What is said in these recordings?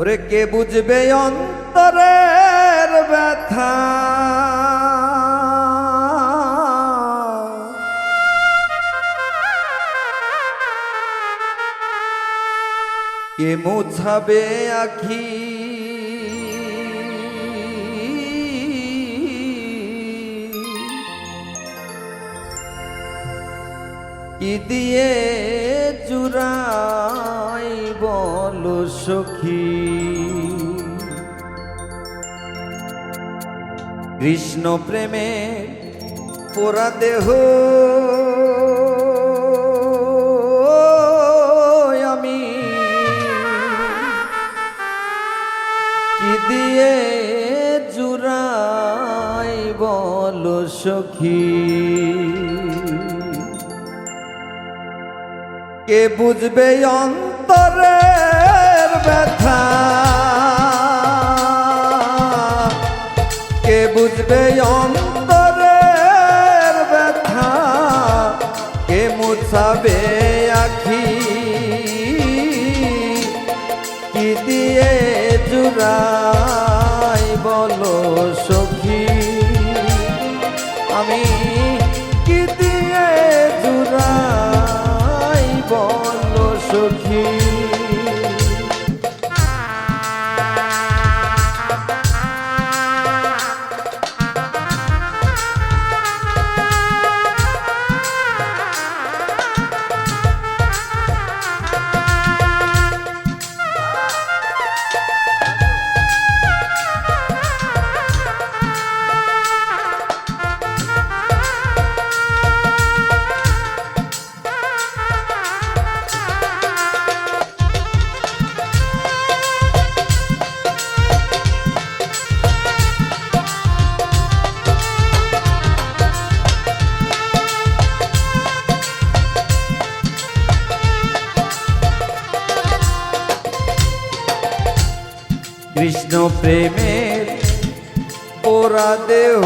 ওরে কে বুঝবে অন্তরের ব্যথা? কে মুছাবে আখি? কি দিয়ে চুরাই বল সখী। কৃষ্ণ প্রেমে পোড়া দেহ। আমি কি দিয়ে জুরাই বল সখী? কে বুঝবে অন্তরের ব্যথা। কে বুঝবে অন্তরের ব্যথা? কে মুছাবে আখি? কি দিয়ে জুড়াই কৃষ্ণ প্রেমের পোড়া দেহ।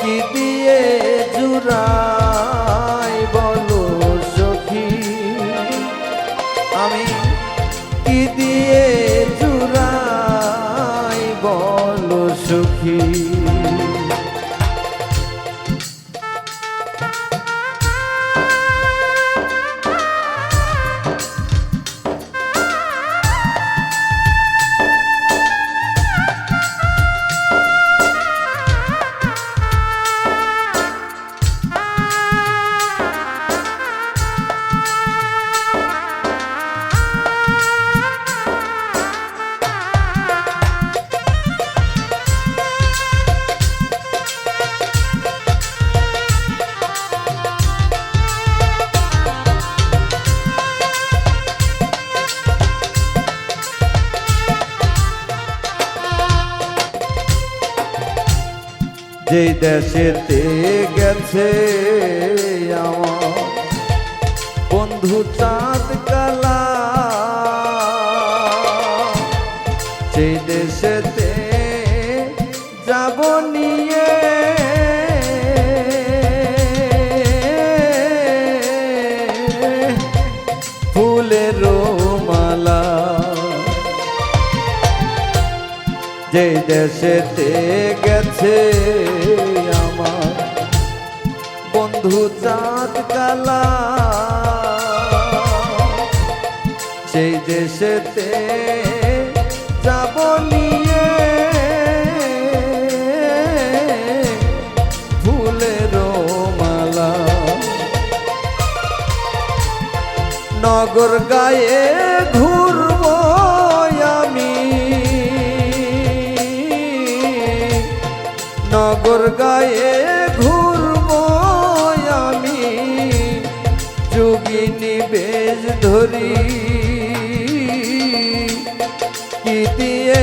কি দিয়ে জুড়াই বলো সখী? আমি কি দিয়ে জুড়াই বলো সখী? যেই দেশেতে গেছে আমার বন্ধু চাঁদ যে দেশেতে গেছে আমার বন্ধু চাঁদ কালা সেই দেশেতে যাব নিয়ে ফুলের মালা। নগর গায়ে ঘুরব নগর গায়ে ঘুরব আমি। যোগিনী বেশ ধরি। কি দিয়ে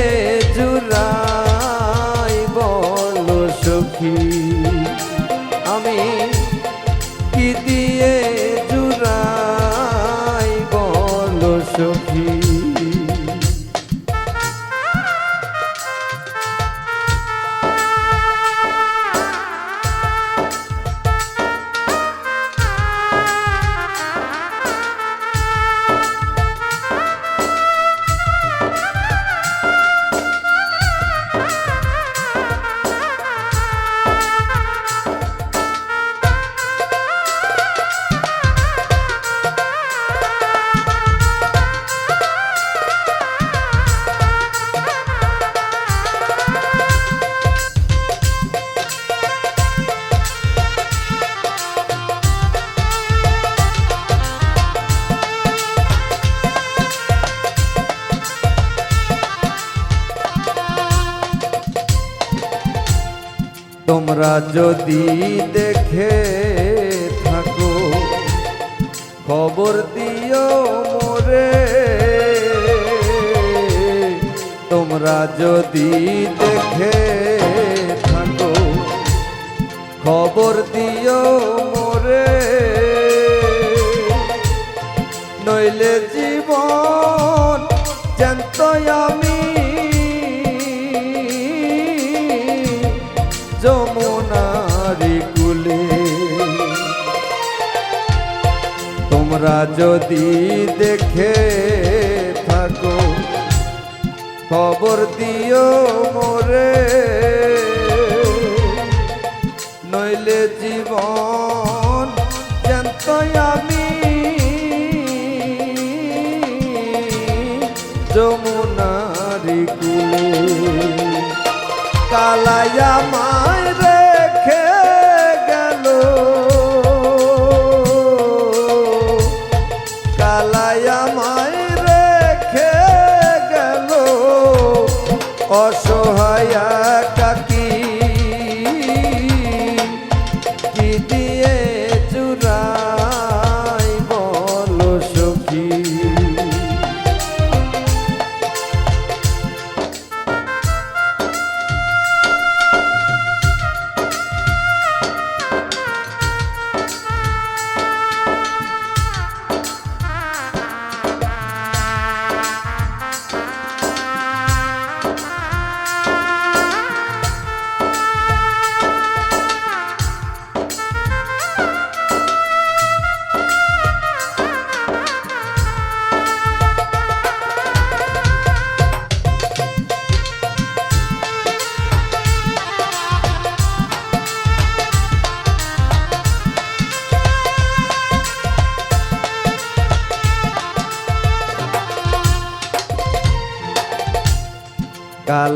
জুড়াই বল সখী? আমি কি দিয়ে তোমরা যদি দেখে থাকো খবর দিও মোরে। তোমরা যদি দেখে থাকো খবর দিও মোরে। তোমরা যদি দেখে থাকো, খবর দিও মোরে। নইলে জীবন জ্যান্ত আমি। যমুনারি কুলে কালায়া মায়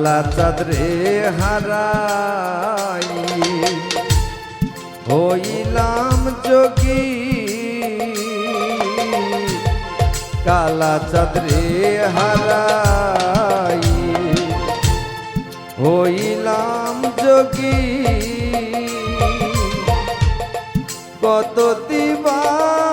কালা চাঁদরে হারাই। হইলাম যোগী। কালা চাঁদরে হারাই। হইলাম যোগী। কত দিবা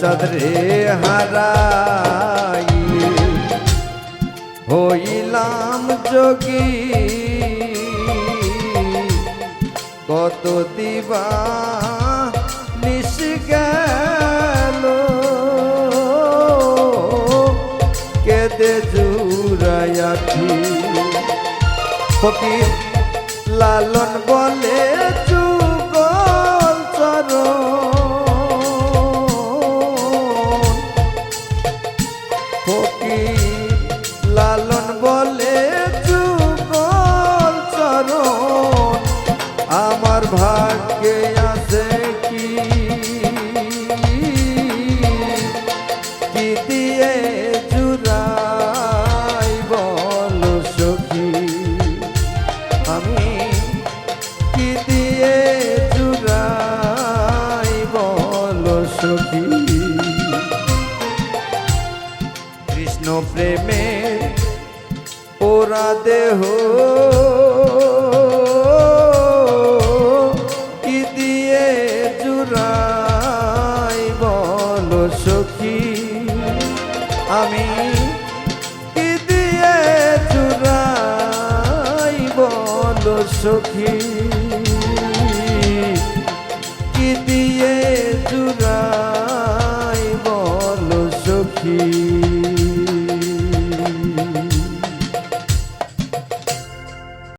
কালা চন্দ্রে হারাই। হইলাম যোগী। কত দিবা গেল কেদে জুরায়াছি ফকির লালন বলে ভাগ্যে আছে কি? কি আমি কি দিয়ে জুড়াই বল সখী? কৃষ্ণ প্রেমে পোরা দেহ সখী